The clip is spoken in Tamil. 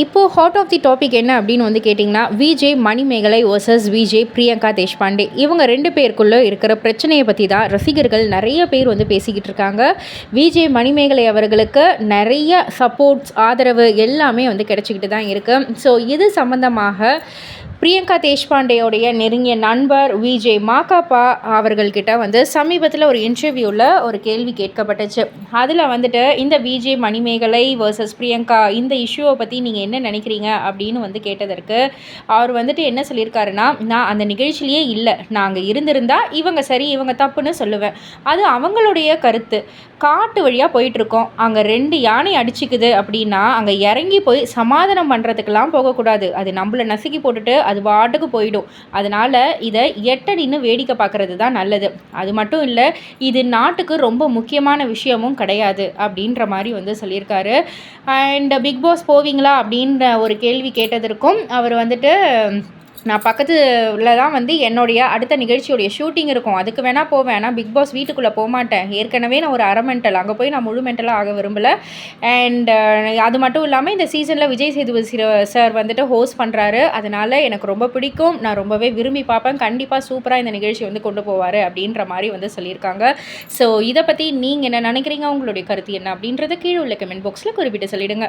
இப்போது ஹாட் ஆஃப் தி டாபிக் என்ன அப்படின்னு வந்து கேட்டிங்கன்னா VJ Manimegalai versus VJ Priyanka Deshpande. இவங்க ரெண்டு பேருக்குள்ளே இருக்கிற பிரச்சனையை பற்றி தான் ரசிகர்கள் நிறைய பேர் வந்து பேசிக்கிட்டு இருக்காங்க. விஜே மணிமேகலை அவர்களுக்கு நிறைய சப்போர்ட்ஸ் ஆதரவு எல்லாமே வந்து கிடச்சிக்கிட்டு தான் இருக்குது ஸோ இது சம்மந்தமாக பிரியங்கா தேஷ்பாண்டேயோடைய நெருங்கிய நண்பர் விஜே மாகாப்பா அவர்கள்கிட்ட வந்து சமீபத்தில் ஒரு இன்டர்வியூவில் ஒரு கேள்வி கேட்கப்பட்டுச்சு. அதில் வந்துட்டு இந்த விஜே மணிமேகலை வர்சஸ் பிரியங்கா இந்த இஷ்யூவை பற்றி நீங்கள் என்ன நினைக்கிறீங்க? அப்படின்னு வந்து கேட்டதற்கு அவர் வந்துட்டு என்ன சொல்லியிருக்காருன்னா நான் அந்த நிகழ்ச்சியிலேயே இல்லை. நான் அங்கே இருந்திருந்தால் இவங்க சரி இவங்க தப்புன்னு சொல்லுவேன். அது அவங்களுடைய கருத்து. காட்டு வழியாக போயிட்டுருக்கோம். அங்கே ரெண்டு யானை அடிச்சுக்குது அப்படின்னா அங்கே இறங்கி போய் சமாதானம் பண்ணுறதுக்கெல்லாம் போகக்கூடாது. அது நம்மளை நசுக்கி போட்டுட்டு அது பாட்டுக்கு போயிடும். அதனால் இதை எட்டடின்னு வேடிக்கை பார்க்குறது தான் நல்லது. அது மட்டும் இல்லை இது நாட்டுக்கு ரொம்ப முக்கியமான விஷயமும் கிடையாது அப்படின்ற மாதிரி வந்து சொல்லியிருக்காரு. அண்ட் பிக் பாஸ் போவீங்களா அப்படின்ற ஒரு கேள்வி கேட்டதற்கும் அவர் வந்துட்டு நான் பக்கத்தில் தான் வந்து என்னுடைய அடுத்த நிகழ்ச்சியுடைய ஷூட்டிங் இருக்கும். அதுக்கு வேணால் போவேன் ஆனால் பிக் பாஸ் வீட்டுக்குள்ளே போகமாட்டேன் ஏற்கனவே நான் ஒரு அரை மென்டல் அங்கே போய் நான் முழு மென்டலாக ஆக விரும்பலை. அண்ட் அது மட்டும் இல்லாமல் இந்த சீசனில் விஜய் சேதுபதி சார் வந்துட்டு ஹோஸ்ட் பண்ணுறாரு அதனால் எனக்கு ரொம்ப பிடிக்கும். நான் ரொம்பவே விரும்பி பார்ப்பேன். கண்டிப்பாக சூப்பராக இந்த நிகழ்ச்சி வந்து கொண்டு போவார் அப்படின்ற மாதிரி வந்து சொல்லியிருக்காங்க. ஸோ இதை பற்றி நீங்கள் என்ன நினைக்கிறீங்க? உங்களுடைய கருத்து என்ன அப்படின்றத கீழே உள்ள கமெண்ட் பாக்ஸில் குறிப்பிட்டு சொல்லிவிடுங்க